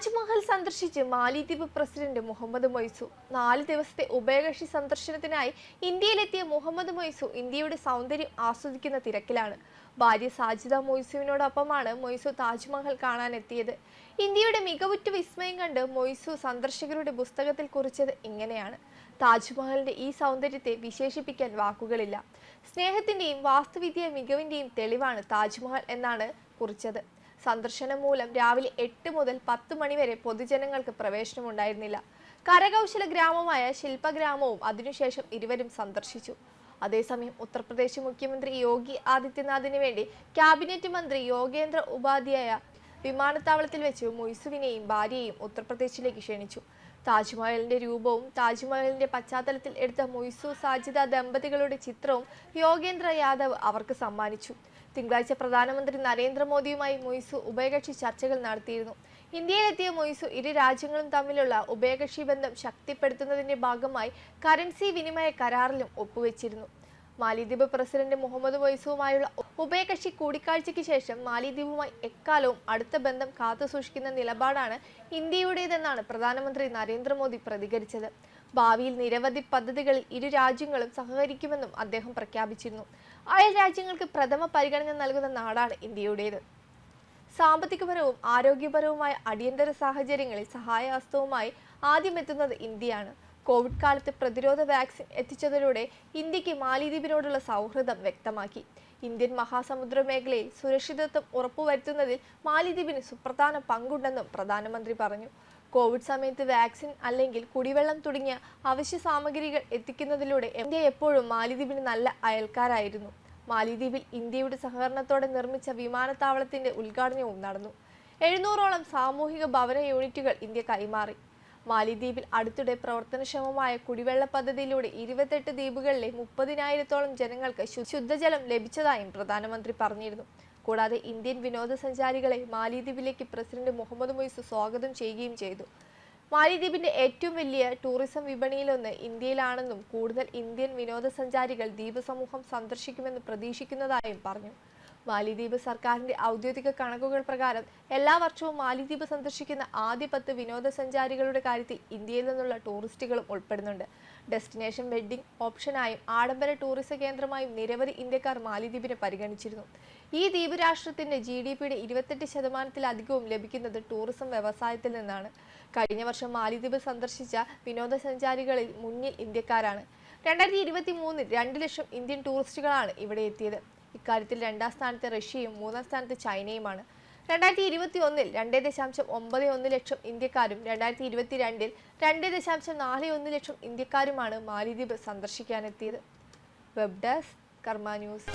താജ്മഹൽ സന്ദർശിച്ച് മാലിദ്വീപ് പ്രസിഡന്റ് മുഹമ്മദ് മൊയ്സു. നാല് ദിവസത്തെ ഉഭയകക്ഷി സന്ദർശനത്തിനായി ഇന്ത്യയിലെത്തിയ മുഹമ്മദ് മൊയ്സു ഇന്ത്യയുടെ സൗന്ദര്യം ആസ്വദിക്കുന്ന തിരക്കിലാണ്. ഭാര്യ സാജിദ മൊയ്സുവിനോടൊപ്പമാണ് മൊയ്സു താജ്മഹൽ കാണാനെത്തിയത്. ഇന്ത്യയുടെ മികവുറ്റ വിസ്മയം കണ്ട് മൊയ്സു സന്ദർശകരുടെ പുസ്തകത്തിൽ കുറിച്ചത് ഇങ്ങനെയാണ്. താജ്മഹലിന്റെ ഈ സൗന്ദര്യത്തെ വിശേഷിപ്പിക്കാൻ വാക്കുകളില്ല. സ്നേഹത്തിന്റെയും വാസ്തുവിദ്യ മികവിന്റെയും തെളിവാണ് താജ്മഹൽ എന്നാണ് കുറിച്ചത്. സന്ദർശനം മൂലം രാവിലെ എട്ട് മുതൽ പത്ത് മണിവരെ പൊതുജനങ്ങൾക്ക് പ്രവേശനമുണ്ടായിരുന്നില്ല കരകൗശല ഗ്രാമമായ ശില്പഗ്രാമവും അതിനുശേഷം ഇരുവരും സന്ദർശിച്ചു. അതേസമയം ഉത്തർപ്രദേശ് മുഖ്യമന്ത്രി യോഗി ആദിത്യനാഥിന് വേണ്ടി ക്യാബിനറ്റ് മന്ത്രി യോഗേന്ദ്ര ഉപാധ്യായ വിമാനത്താവളത്തിൽ വെച്ച് മൊയ്സുവിനെയും ഭാര്യയെയും ഉത്തർപ്രദേശിലേക്ക് ക്ഷണിച്ചു. താജ്മഹലിന്റെ രൂപവും താജ്മഹലിന്റെ പശ്ചാത്തലത്തിൽ എടുത്ത മൊയ്സു സാജിദ ദമ്പതികളുടെ ചിത്രവും യോഗേന്ദ്ര യാദവ് അവർക്ക് സമ്മാനിച്ചു. തിങ്കളാഴ്ച പ്രധാനമന്ത്രി നരേന്ദ്രമോദിയുമായി മൊയ്സു ഉഭയകക്ഷി ചർച്ചകൾ നടത്തിയിരുന്നു. ഇന്ത്യയിലെത്തിയ മൊയ്സു ഇരു രാജ്യങ്ങളും തമ്മിലുള്ള ഉഭയകക്ഷി ബന്ധം ശക്തിപ്പെടുത്തുന്നതിന്റെ ഭാഗമായി കറൻസി വിനിമയ കരാറിലും ഒപ്പുവെച്ചിരുന്നു. മാലിദ്വീപ് പ്രസിഡന്റ് മുഹമ്മദ് മൊയ്സുവുമായുള്ള ഉഭയകക്ഷി കൂടിക്കാഴ്ചയ്ക്ക് ശേഷം മാലിദ്വീപുമായി എക്കാലവും അടുത്ത ബന്ധം കാത്തുസൂക്ഷിക്കുന്ന നിലപാടാണ് ഇന്ത്യയുടേതെന്നാണ് പ്രധാനമന്ത്രി നരേന്ദ്രമോദി പ്രതികരിച്ചത്. ഭാവിയിൽ നിരവധി പദ്ധതികളിൽ ഇരു രാജ്യങ്ങളും സഹകരിക്കുമെന്നും അദ്ദേഹം പ്രഖ്യാപിച്ചിരുന്നു. അയൽ രാജ്യങ്ങൾക്ക് പ്രഥമ പരിഗണന നൽകുന്ന നാടാണ് ഇന്ത്യയുടേത്. സാമ്പത്തികപരവും ആരോഗ്യപരവുമായ അടിയന്തര സാഹചര്യങ്ങളിൽ സഹായഹസ്തവുമായി ആദ്യമെത്തുന്നത് ഇന്ത്യയാണ്. കോവിഡ് കാലത്ത് പ്രതിരോധ വാക്സിൻ എത്തിച്ചതിലൂടെ ഇന്ത്യയ്ക്ക് മാലിദ്വീപിനോടുള്ള സൗഹൃദം വ്യക്തമാക്കി. ഇന്ത്യൻ മഹാസമുദ്ര മേഖലയിൽ സുരക്ഷിതത്വം ഉറപ്പുവരുത്തുന്നതിൽ മാലിദ്വീപിന് സുപ്രധാന പങ്കുണ്ടെന്നും പ്രധാനമന്ത്രി പറഞ്ഞു. കോവിഡ് സമയത്ത് വാക്സിൻ അല്ലെങ്കിൽ കുടിവെള്ളം തുടങ്ങിയ അവശ്യ സാമഗ്രികൾ എത്തിക്കുന്നതിലൂടെ ഇന്ത്യ എപ്പോഴും മാലിദ്വീപിന് നല്ല അയൽക്കാരായിരുന്നു. മാലിദ്വീപിൽ ഇന്ത്യയുടെ സഹകരണത്തോടെ നിർമ്മിച്ച വിമാനത്താവളത്തിന്റെ ഉദ്ഘാടനവും നടന്നു. എഴുന്നൂറോളം സാമൂഹിക ഭവന യൂണിറ്റുകൾ ഇന്ത്യ കൈമാറി. മാലിദ്വീപിൽ അടുത്തിടെ പ്രവർത്തനക്ഷമമായ കുടിവെള്ള പദ്ധതിയിലൂടെ ഇരുപത്തെട്ട് ദ്വീപുകളിലെ മുപ്പതിനായിരത്തോളം ജനങ്ങൾക്ക് ശുദ്ധജലം ലഭിച്ചതായും പ്രധാനമന്ത്രി പറഞ്ഞിരുന്നു. കൂടാതെ ഇന്ത്യൻ വിനോദസഞ്ചാരികളെ മാലിദ്വീപിലേക്ക് പ്രസിഡന്റ് മുഹമ്മദ് മൊയ്സ് സ്വാഗതം ചെയ്യുകയും ചെയ്തു. മാലിദ്വീപിന്റെ ഏറ്റവും വലിയ ടൂറിസം വിപണിയിലൊന്ന് ഇന്ത്യയിലാണെന്നും കൂടുതൽ ഇന്ത്യൻ വിനോദസഞ്ചാരികൾ ദ്വീപ് സമൂഹം സന്ദർശിക്കുമെന്ന് പ്രതീക്ഷിക്കുന്നതായും പറഞ്ഞു. മാലിദ്വീപ് സർക്കാരിന്റെ ഔദ്യോഗിക കണക്കുകൾ പ്രകാരം എല്ലാ വർഷവും മാലിദ്വീപ് സന്ദർശിക്കുന്ന ആദ്യ പത്ത് വിനോദസഞ്ചാരികളുടെ കാര്യത്തിൽ ഇന്ത്യയിൽ നിന്നുള്ള ടൂറിസ്റ്റുകളും ഉൾപ്പെടുന്നുണ്ട്. ഡെസ്റ്റിനേഷൻ വെഡ്ഡിംഗ് ഓപ്ഷനായും ആഡംബര ടൂറിസം കേന്ദ്രമായും നിരവധി ഇന്ത്യക്കാർ മാലിദ്വീപിനെ പരിഗണിച്ചിരുന്നു. ഈ ദ്വീപ് രാഷ്ട്രത്തിന്റെ ജി ഡി പിയുടെ ഇരുപത്തെട്ട് ശതമാനത്തിലധികവും ലഭിക്കുന്നത് ടൂറിസം വ്യവസായത്തിൽ നിന്നാണ്. കഴിഞ്ഞ വർഷം മാലിദ്വീപ് സന്ദർശിച്ച വിനോദസഞ്ചാരികളിൽ മുന്നിൽ ഇന്ത്യക്കാരാണ്. രണ്ടായിരത്തി ഇരുപത്തി മൂന്നിൽ രണ്ട് ലക്ഷം ഇന്ത്യൻ ടൂറിസ്റ്റുകളാണ് ഇവിടെ എത്തിയത്. ഇക്കാര്യത്തിൽ രണ്ടാം സ്ഥാനത്ത് റഷ്യയും മൂന്നാം സ്ഥാനത്ത് ചൈനയുമാണ്. രണ്ടായിരത്തി ഇരുപത്തി ഒന്നിൽ രണ്ട് ദശാംശം ഒമ്പത് ഒന്ന് ലക്ഷം ഇന്ത്യക്കാരും രണ്ടായിരത്തി ഇരുപത്തി രണ്ടിൽ രണ്ട് ദശാംശം നാല് ഒന്ന് ലക്ഷം ഇന്ത്യക്കാരുമാണ് മാലിദ്വീപ് സന്ദർശിക്കാനെത്തിയത്. Web desk Karma news.